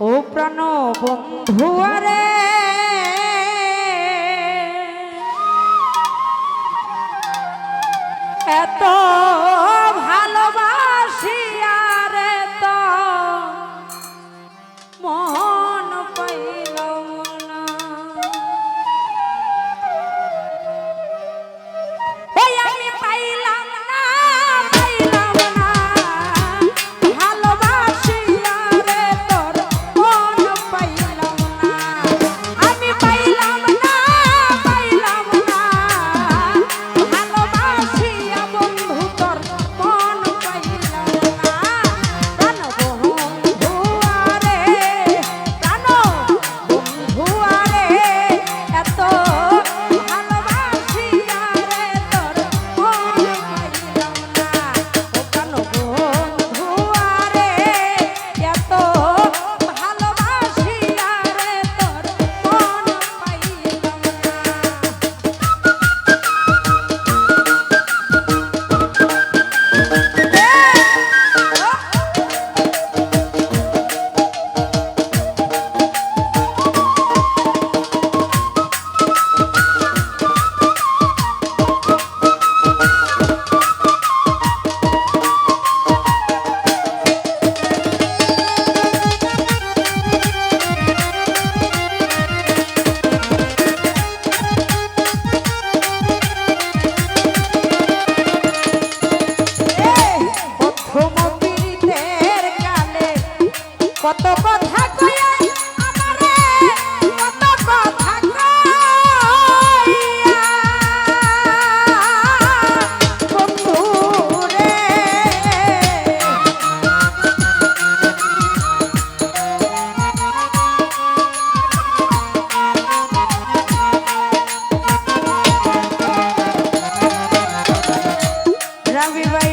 ও প্রাণ বন্ধু আরে। এত everybody.